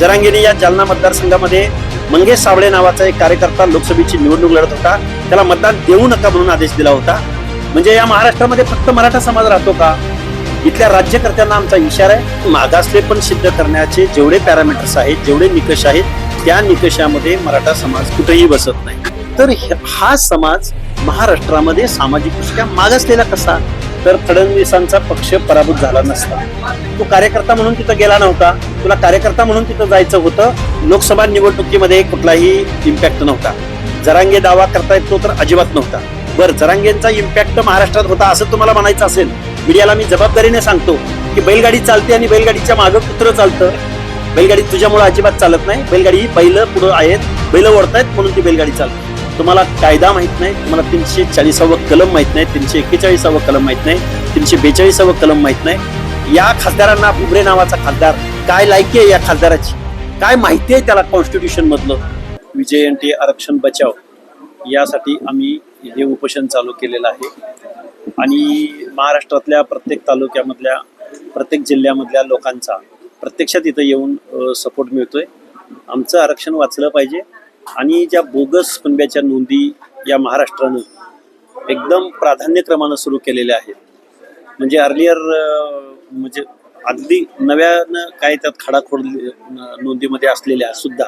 जरांगेने या जालना मतदारसंघामध्ये मंगेश साबळे नावाचा एक कार्यकर्ता लोकसभेची निवडणूक लढत होता. त्याला मतदान देऊ नका म्हणून आदेश दिला होता. म्हणजे या महाराष्ट्रामध्ये फक्त मराठा समाज राहतो का? इथल्या राज्यकर्त्यांना आमचा इशारा आहे. मागासले पण सिद्ध करण्याचे जेवढे पॅरामीटर्स आहेत जेवढे निकष आहेत त्या निकषामध्ये मराठा समाज कुठेही बसत नाही. तर हा समाज महाराष्ट्रामध्ये सामाजिकदृष्ट्या मागासलेला कसा? तर फडणवीसांचा पक्ष पराभूत झाला नसता. तो कार्यकर्ता म्हणून तिथं गेला नव्हता. तुला कार्यकर्ता म्हणून तिथं जायचं होतं. लोकसभा निवडणुकीमध्ये कुठलाही इम्पॅक्ट नव्हता. जरांगे दावा करता येतो तर अजिबात नव्हता. बरं जरांगेंचा इम्पॅक्ट महाराष्ट्रात होता असं तुम्हाला म्हणायचं असेल मीडियाला मी जबाबदारीने सांगतो की बैलगाडी चालते आणि बैलगाडीच्या मागं कुत्रं चालतं. बैलगाडी तुझ्यामुळे अजिबात चालत नाही. बैलगाडी ही बैल पुढं आहेत बैल ओढतायत म्हणून ती बैलगाडी चालते. तुम्हाला कायदा माहीत नाही तुम्हाला तीनशे चाळीसावं कलम माहीत नाही तीनशे एक्केचाळीसावं कलम माहीत नाही तीनशे बेचाळीसावं कलम माहीत नाही. या खासदारांना बुबरे नावाचा खासदार काय लायकी आहे या खासदाराची? काय माहिती आहे त्याला कॉन्स्टिट्यूशन मधलं? विजयंती आरक्षण बचाव यासाठी आम्ही हे उपोषण चालू केलेलं आहे. आणि महाराष्ट्रातल्या प्रत्येक तालुक्यामधल्या प्रत्येक जिल्ह्यामधल्या लोकांचा प्रत्यक्षात इथं येऊन सपोर्ट मिळतोय. आमचं आरक्षण वाचलं पाहिजे. आणि ज्या बोगस कुणब्याच्या नोंदी या महाराष्ट्रानं एकदम प्राधान्यक्रमानं सुरू केलेल्या आहेत. म्हणजे अर्लियर म्हणजे अगदी नव्यानं काय त्यात खडाखोड नोंदीमध्ये असलेल्या सुद्धा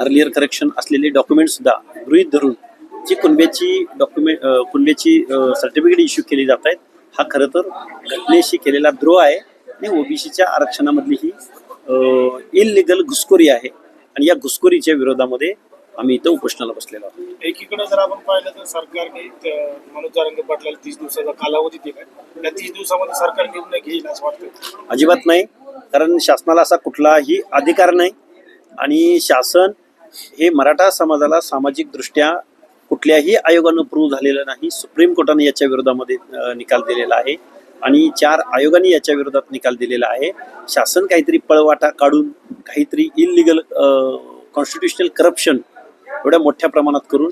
अर्लियर करेक्शन असलेले डॉक्युमेंट सुद्धा गृहीत धरून जी कुणब्याची डॉक्युमेंट कुणब्याची सर्टिफिकेट इश्यू केली जात आहेत हा खरं तर घटनेशी केलेला द्रोह आहे आणि ओबीसीच्या आरक्षणामधली ही इलिगल घुसखोरी आहे. आणि या घुसखोरीच्या विरोधामध्ये आम्ही इथं उपोषणाला बसलेलो आहोत. एकीकडे जर आपण पाहिलं तर सरकारने मनोज जारंगे पाटलाला तीस दिवसाचा कालावधी दिलाय. त्या तीस दिवसामध्ये सरकार निर्णय घेईल असं वाटतं अजिबात नाही कारण शासनाला असा कुठलाही अधिकार नाही आणि शासन हे मराठा समाजाला सामाजिक दृष्ट्या कुठल्याही आयोगानं प्रूव्ह झालेलं नाही. सुप्रीम कोर्टाने याच्या विरोधामध्ये निकाल दिलेला आहे आणि चार आयोगाने याच्या विरोधात निकाल दिलेला आहे. शासन काहीतरी पळवाटा काढून काहीतरी इनलिगल कॉन्स्टिट्युशनल करप्शन एवढ्या मोठ्या प्रमाणात करून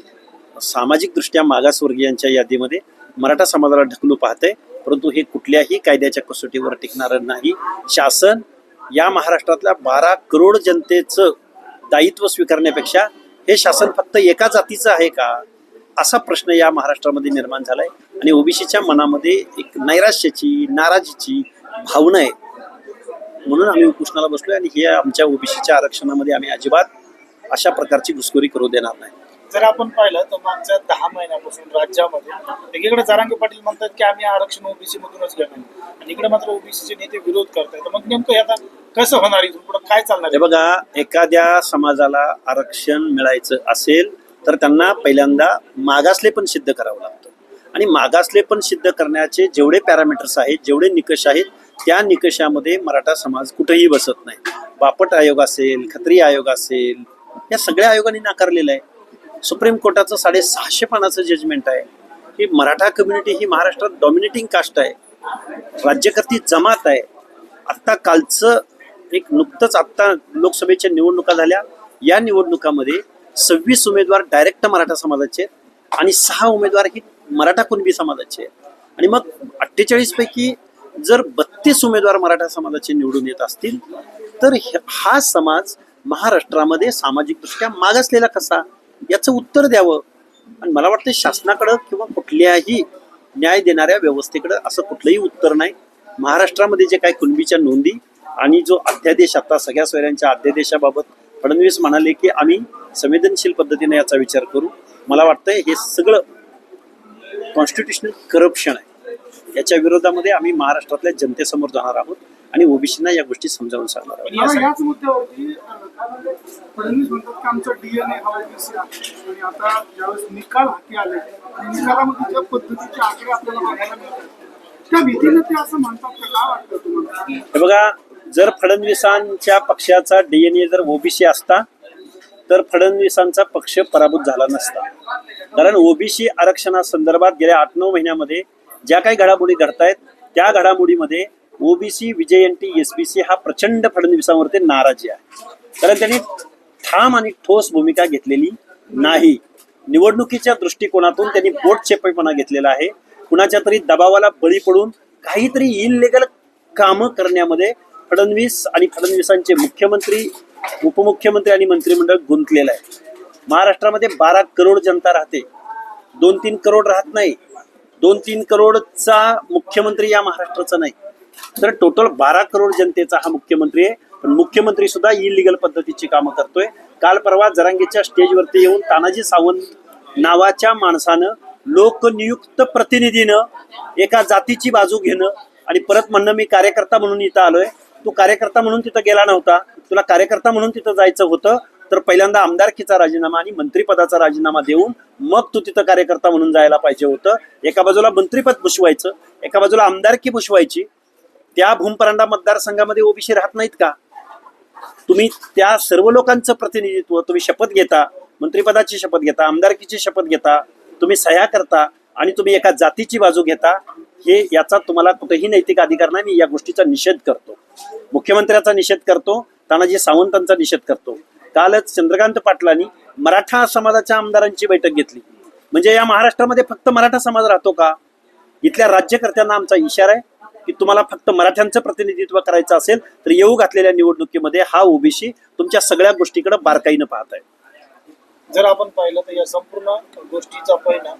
सामाजिकदृष्ट्या मागासवर्गीयांच्या यादीमध्ये मराठा समाजाला ढकलू पाहते परंतु हे कुठल्याही कायद्याच्या कसोटीवर टिकणारं नाही. शासन या महाराष्ट्रातल्या बारा करोड जनतेचं दायित्व स्वीकारण्यापेक्षा हे शासन फक्त एका जातीचं आहे का? असा प्रश्न या महाराष्ट्रामध्ये निर्माण झालाय. आणि ओबीसीच्या मनामध्ये एक नैराश्याची नाराजीची भावना आहे. म्हणून आम्ही उपोषणाला बसलोय आणि हे आमच्या ओबीसीच्या आरक्षणामध्ये आम्ही अजिबात अशा प्रकारची घुसखोरी करू देणार नाही. जर आपण पाहिलं तर मागच्या दहा महिन्यापासून राज्यामध्ये एकीकडे जारांगे पाटील म्हणतात की आम्ही आरक्षण ओबीसी मधूनच घेणार आणि इकडे मात्र ओबीसीचे नेते विरोध करतायत. तर मग नेमकं हे आता कसं होणार इथून पुढे काय चालणार हे आहे? बघा एखाद्या समाजाला आरक्षण मिळायचं असेल तर त्यांना पहिल्यांदा मागासले पण सिद्ध करावं लागतं. आणि मागासले पण सिद्ध करण्याचे जेवढे पॅरामीटर्स आहेत जेवढे निकष आहेत त्या निकषामध्ये मराठा समाज कुठेही बसत नाही. बापट आयोग असेल खत्री आयोग असेल या सगळ्या आयोगांनी नाकारलेलं आहे. सुप्रीम कोर्टाचं साडेसहाशे पानाचं जजमेंट आहे. की मराठा कम्युनिटी ही महाराष्ट्रात डॉमिनेटिंग कास्ट आहे. राज्यकर्ती जमात आहे. आत्ता कालचं एक नुकतंच आत्ता लोकसभेच्या निवडणुका झाल्या. या निवडणुकामध्ये सव्वीस उमेदवार डायरेक्ट मराठा समाजाचे आहेत आणि सहा उमेदवार ही मराठा कुणबी समाजाचे आहेत. आणि मग अठ्ठेचाळीस पैकी जर बत्तीस उमेदवार मराठा समाजाचे निवडून येत असतील तर हा समाज महाराष्ट्रामध्ये सामाजिकदृष्ट्या मागासलेला कसा? याचं उत्तर द्यावं. आणि मला वाटतं शासनाकडं किंवा कुठल्याही न्याय देणाऱ्या व्यवस्थेकडं असं कुठलंही उत्तर नाही. महाराष्ट्रामध्ये जे काही कुणबीच्या नोंदी आणि जो अध्यादेश आता सगळ्या सोयऱ्यांच्या अध्यादेशाबाबत फडणवीस म्हणाले की आम्ही संवेदनशील पद्धतीने याचा विचार करू. मला वाटतंय हे सगळं कॉन्स्टिट्युशनल करप्शन आहे. याच्या विरोधामध्ये आम्ही महाराष्ट्रातल्या जनतेसमोर जाणार आहोत आणि ओबीसीना या गोष्टी समजावून सांगणार आहोत. पण या मला सगळ्या- याच मुद्द्यावरती अं, फडणवीस म्हणतात की आमचा डीएनए हा ओबीसी आहे. आणि आता ज्यावेळेस निकाल हाती आले आणि निकालामध्ये ज्या पद्धतीचे आकडे आपल्याला बघायला मिळतात त्या भीतीने ते असं म्हणतात का? काय वाटतं तुम्हाला? हे बघा जर फडणवीसांच्या पक्षाचा डीएनए जर ओबीसी असता तर फडणवीसांचा पक्ष पराभूत झाला नसता. कारण ओबीसी आरक्षणासंदर्भात गेल्या आठ नऊ महिन्यामध्ये ज्या काही घडामोडी घडतायत त्या घडामोडीमध्ये ओबीसी विजयंती एसबीसी हा प्रचंड फडणवीसांवरती नाराजी आहे. कारण त्यांनी ठाम आणि ठोस भूमिका घेतलेली नाही. निवडणुकीच्या दृष्टिकोनातून त्यांनी पोट घेतलेला आहे. कुणाच्या तरी दबावाला बळी पडून काहीतरी इनलिगल कामं करण्यामध्ये फडणवीस आणि फडणवीसांचे मुख्यमंत्री उपमुख्यमंत्री आणि मंत्रिमंडळ गुंतलेलं आहे. महाराष्ट्रामध्ये बारा करोड जनता राहते. दोन तीन करोड राहत नाही. दोन तीन करोडचा मुख्यमंत्री या महाराष्ट्राचा नाही. तर टोटल बारा करोड जनतेचा हा मुख्यमंत्री आहे. पण मुख्यमंत्री सुद्धा इलिगल पद्धतीची कामं करतोय. काल परवा जरांगीच्या स्टेजवरती येऊन तानाजी सावंत नावाच्या माणसानं लोकनियुक्त प्रतिनिधीनं एका जातीची बाजू घेणं आणि परत म्हणणं मी कार्यकर्ता म्हणून इथं आलोय. तू कार्यकर्ता म्हणून तिथं गेला नव्हता. तुला कार्यकर्ता म्हणून तिथं जायचं होतं. तर पहिल्यांदा आमदारकीचा राजीनामा आणि मंत्रीपदाचा राजीनामा देऊन मग तू तिथं कार्यकर्ता म्हणून जायला पाहिजे होतं. एका बाजूला मंत्रीपद बुशवायचं एका बाजूला आमदारकी बुशवायची त्या भूमपरांडा मतदारसंघामध्ये ओबीसी राहत नाहीत का? तुम्ही त्या सर्व लोकांचं प्रतिनिधित्व तुम्ही शपथ घेता मंत्रिपदाची शपथ घेता आमदारकीची शपथ घेता तुम्ही सह्या करता आणि तुम्ही एका जातीची बाजू घेता हे याचा तुम्हाला कुठेही नैतिक अधिकार नाही. मी या गोष्टीचा निषेध करतो. मुख्यमंत्र्याचा निषेध करतो तानाजी सावंतांचा निषेध करतो. कालच चंद्रकांत पाटलांनी मराठा समाजाच्या आमदारांची बैठक घेतली. म्हणजे या महाराष्ट्रामध्ये फक्त मराठा समाज राहतो का? इथल्या राज्यकर्त्यांना आमचा इशारा आहे की तुम्हाला फक्त मराठ्यांचं प्रतिनिधित्व करायचं असेल तर येऊ घातलेल्या निवडणुकीमध्ये हा ओबीसी तुमच्या सगळ्या गोष्टीकडे बारकाईनं पाहत आहे जर आपण पाहिलं तर या संपूर्ण गोष्टीचा परिणाम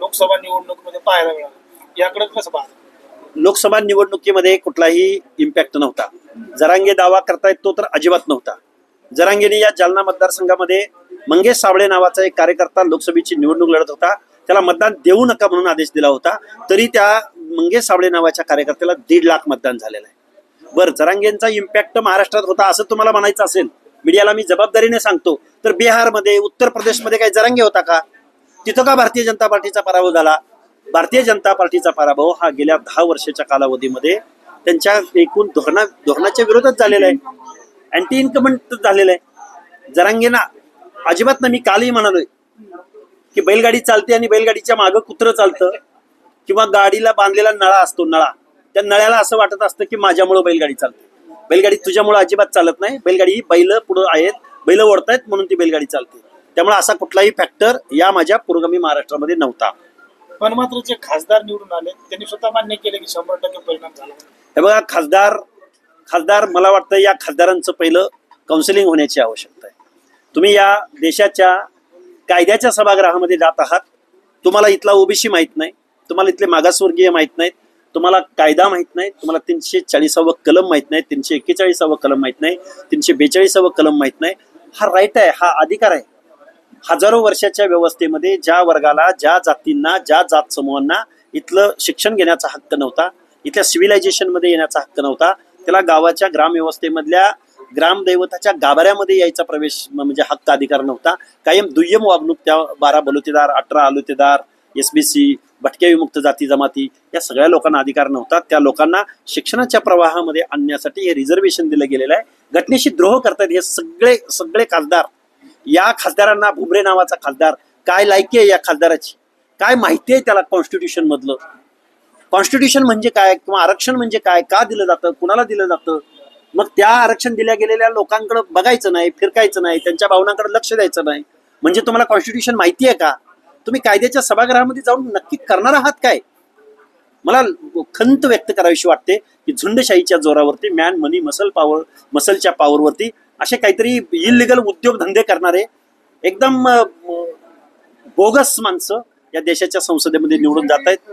लोकसभा निवडणुकीमध्ये पाहायला मिळाला. याकडे कसं पाहतो? लोकसभा निवडणुकीमध्ये कुठलाही इम्पॅक्ट नव्हता. जरांगे दावा करतायत तो तर अजिबात नव्हता. जरांगेने या जालना मतदारसंघामध्ये मंगेश साबळे नावाचा एक कार्यकर्ता लोकसभेची निवडणूक लढत होता. त्याला मतदान देऊ नका म्हणून आदेश दिला होता. तरी त्या मंगेश साबळे नावाच्या कार्यकर्त्याला दीड लाख मतदान झालेलं आहे. बरं जरांगेंचा इम्पॅक्ट महाराष्ट्रात होता असं तुम्हाला म्हणायचं असेल मीडियाला मी जबाबदारीने सांगतो तर बिहारमध्ये उत्तर प्रदेशमध्ये काही जरांगे होता का? तिथं का भारतीय जनता पार्टीचा पराभव झाला? भारतीय जनता पार्टीचा पराभव हा गेल्या दहा वर्षाच्या कालावधीमध्ये त्यांच्या एकूण धोरणा धोरणाच्या विरोधात झालेला आहे. अँटी इन्कमंट झालेलं आहे. जरांगेना अजिबात ना मी कालही म्हणालोय की बैलगाडी चालते आणि बैलगाडीच्या मागं कुत्रं चालतं किंवा गाडीला बांधलेला नळा असतो नळा. त्या नळ्याला असं वाटत असतं की माझ्यामुळं बैलगाडी चालते. बैलगाडी तुझ्यामुळं अजिबात चालत नाही. बैलगाडी ही बैल पुढं आहेत बैल ओढतायत म्हणून ती बैलगाडी चालते. त्यामुळे असा कुठलाही फॅक्टर या माझ्या पुरोगामी महाराष्ट्रामध्ये नव्हता. पण मात्र जे खासदार निवडून आले त्यांनी स्वतः मान्य केले की शंभर टक्के परिणाम झाला. हे बघा खासदार खासदार मला वाटतं या खासदारांचं पहिलं काउन्सिलिंग होण्याची आवश्यकता आहे. तुम्ही या देशाच्या कायद्याच्या सभागृहामध्ये जात आहात. तुम्हाला इथला ओबीसी माहीत नाही. तुम्हाला इथले मागासवर्गीय माहीत नाहीत. तुम्हाला कायदा माहीत नाही. तुम्हाला तीनशे चाळीसावं कलम माहीत नाही. तीनशे एक्केचाळीसावं कलम माहीत नाही. तीनशे बेचाळीसावं कलम माहीत नाही. हा राईट आहे. हा अधिकार आहे. हजारो वर्षाच्या व्यवस्थेमध्ये ज्या वर्गाला ज्या जातींना ज्या जात समूहांना इथलं शिक्षण घेण्याचा हक्क नव्हता इथल्या सिव्हिलायझेशनमध्ये येण्याचा हक्क नव्हता त्याला गावाच्या ग्रामव्यवस्थेमधल्या ग्रामदैवताच्या गाभाऱ्यामध्ये यायचा प्रवेश म्हणजे हक्क अधिकार नव्हता. कायम दुय्यम वागणूक त्या बारा बलुतेदार अठरा आलुतेदार एस बी सी भटक्या विमुक्त जाती जमाती या सगळ्या लोकांना अधिकार नव्हता. त्या लोकांना शिक्षणाच्या प्रवाहामध्ये आणण्यासाठी हे रिझर्वेशन दिलं गेलेलं आहे. घटनेशी द्रोह करतात हे सगळे सगळे खासदार. या खासदारांना भुमरे नावाचा खासदार. काय लायकी आहे या खासदाराची? काय माहिती आहे त्याला कॉन्स्टिट्यूशन मधलं? कॉन्स्टिट्यूशन म्हणजे काय किंवा आरक्षण म्हणजे काय? का दिलं जातं? कुणाला दिलं जातं? मग त्या आरक्षण दिल्या गेलेल्या लोकांकडे बघायचं नाही फिरकायचं नाही त्यांच्या भावनांकडे लक्ष द्यायचं नाही. म्हणजे तुम्हाला कॉन्स्टिट्यूशन माहिती आहे का? तुम्ही कायद्याच्या सभागृहामध्ये जाऊन नक्की करणार आहात काय? मला खंत व्यक्त करावीशी वाटते की झुंडशाहीच्या जोरावरती मॅन मनी मसल पॉवर मसलच्या पॉवरवरती असे काहीतरी इलिगल उद्योगधंदे करणारे एकदम बोगस माणसं या देशाच्या संसदेमध्ये निवडून जात आहेत